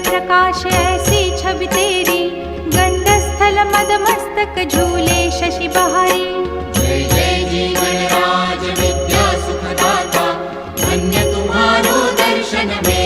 प्रकाश ऐसी छवि तेरी। गंडस्थल मद मस्तक झूले शशि बहारी। जय जय जीवन राज विद्या सुखदाता। धन्य तुम्हारो दर्शन में